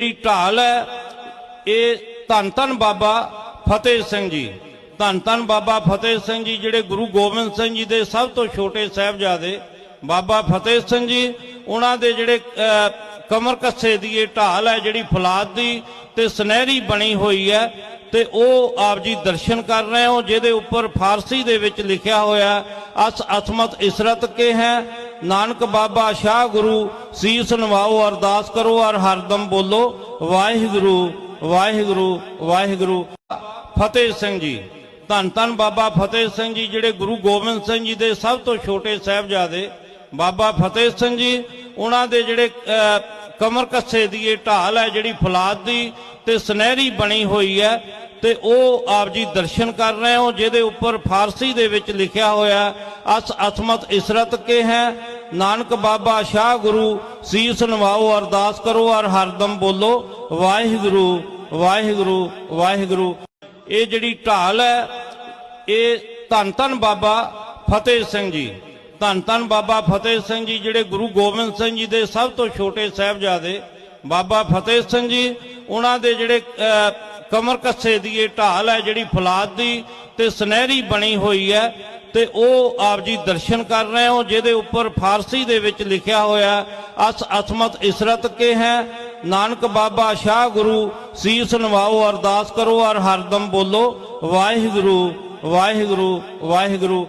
ਜਿਹੜੀ ਢਾਲ ਹੈ? ਇਹ ਧੰਨ ਧੰਨ ਬਾਬਾ ਫਤਿਹ ਸਿੰਘ ਜੀ। ਧੰਨ ਧੰਨ ਬਾਬਾ ਫਤਿਹ ਸਿੰਘ ਜੀ, ਜਿਹੜੇ ਗੁਰੂ ਗੋਬਿੰਦ ਸਿੰਘ ਜੀ ਦੇ ਸਭ ਤੋਂ ਛੋਟੇ ਸਾਹਿਬਜ਼ਾਦੇ ਬਾਬਾ ਫਤਿਹ ਸਿੰਘ ਜੀ, ਉਹਨਾਂ ਦੇ ਜਿਹੜੇ ਕਮਰ ਕੱਸੇ ਦੀ ਇਹ ਢਾਲ ਹੈ, ਜਿਹੜੀ ਫਲਾਦ ਦੀ ਤੇ ਸੁਨਹਿਰੀ ਬਣੀ ਹੋਈ ਹੈ ਤੇ ਉਹ ਆਪ ਜੀ ਦਰਸ਼ਨ ਕਰ ਰਹੇ ਹੋ, ਜਿਹਦੇ ਉੱਪਰ ਫਾਰਸੀ ਦੇ ਵਿੱਚ ਲਿਖਿਆ ਹੋਇਆ, ਅਸ ਅਸਮਤ ਇਸਰਤ ਕੇ ਹੈ, ਨਾਨਕ ਬਾਬਾ ਸ਼ਾਹ ਗੁਰੂ ਸੀਸ ਨਵਾਓ ਅਰਦਾਸ ਕਰੋ ਔਰ ਹਰਦਮ ਬੋਲੋ, ਵਾਹਿਗੁਰੂ ਵਾਹਿਗੁਰੂ ਵਾਹਿਗੁਰੂ। ਫਤਿਹ ਸਿੰਘ ਜੀ, ਧੰਨ ਧੰਨ ਬਾਬਾ ਫਤਿਹ ਸਿੰਘ ਜੀ, ਜਿਹੜੇ ਗੁਰੂ ਗੋਬਿੰਦ ਸਿੰਘ ਜੀ ਦੇ ਸਭ ਤੋਂ ਛੋਟੇ ਸਾਹਿਬਜ਼ਾਦੇ। ਬਾਬਾ ਫਤਿਹ ਸਿੰਘ ਜੀ, ਉਹਨਾਂ ਦੇ ਜਿਹੜੇ ਕਮਰ ਕੱਸੇ ਦੀ ਇਹ ਢਾਲ ਹੈ, ਜਿਹੜੀ ਫਲਾਦ ਦੀ ਤੇ ਸੁਨਹਿਰੀ ਬਣੀ ਹੋਈ ਹੈ, ਤੇ ਉਹ ਆਪ ਜੀ ਦਰਸ਼ਨ ਕਰ ਰਹੇ ਹੋ, ਜਿਹਦੇ ਉੱਪਰ ਫਾਰਸੀ ਦੇ ਵਿੱਚ ਲਿਖਿਆ ਹੋਇਆ, ਅਸ ਅਸਮਤ ਇਸਰਤ ਕੇ ਹੈ ਨਾਨਕ ਬਾਬਾ ਸ਼ਾਹ ਗੁਰੂ ਸੀਸ ਨਵਾਓ ਅਰਦਾਸ ਕਰੋ ਔਰ ਹਰਦਮ ਬੋਲੋ, ਵਾਹਿਗੁਰੂ ਵਾਹਿਗੁਰੂ ਵਾਹਿਗੁਰੂ। ਇਹ ਜਿਹੜੀ ਢਾਲ ਹੈ, ਇਹ ਧੰਨ ਧੰਨ ਬਾਬਾ ਫਤਿਹ ਸਿੰਘ ਜੀ। ਧੰਨ ਧੰਨ ਬਾਬਾ ਫਤਿਹ ਸਿੰਘ ਜੀ, ਜਿਹੜੇ ਗੁਰੂ ਗੋਬਿੰਦ ਸਿੰਘ ਜੀ ਦੇ ਸਭ ਤੋਂ ਛੋਟੇ ਸਾਹਿਬਜ਼ਾਦੇ ਬਾਬਾ ਫਤਿਹ ਸਿੰਘ ਜੀ, ਉਹਨਾਂ ਦੇ ਜਿਹੜੇ ਕਮਰ ਕੱਸੇ ਦੀ ਇਹ ਢਾਲ ਹੈ, ਜਿਹੜੀ ਫਲਾਦ ਦੀ ਤੇ ਸੁਨਹਿਰੀ ਬਣੀ ਹੋਈ ਹੈ ਤੇ ਉਹ ਆਪ ਜੀ ਦਰਸ਼ਨ ਕਰ ਰਹੇ ਹੋ, ਜਿਹਦੇ ਉੱਪਰ ਫਾਰਸੀ ਦੇ ਵਿੱਚ ਲਿਖਿਆ ਹੋਇਆ ਅਸ ਅਸਮਤ ਇਸਰਤ ਕੇ ਹੈ, ਨਾਨਕ ਬਾਬਾ ਸ਼ਾਹ ਗੁਰੂ, ਸੀਸ ਨਵਾਓ, ਅਰਦਾਸ ਕਰੋ ਔਰ ਹਰਦਮ ਬੋਲੋ, ਵਾਹਿਗੁਰੂ ਵਾਹਿਗੁਰੂ ਵਾਹਿਗੁਰੂ।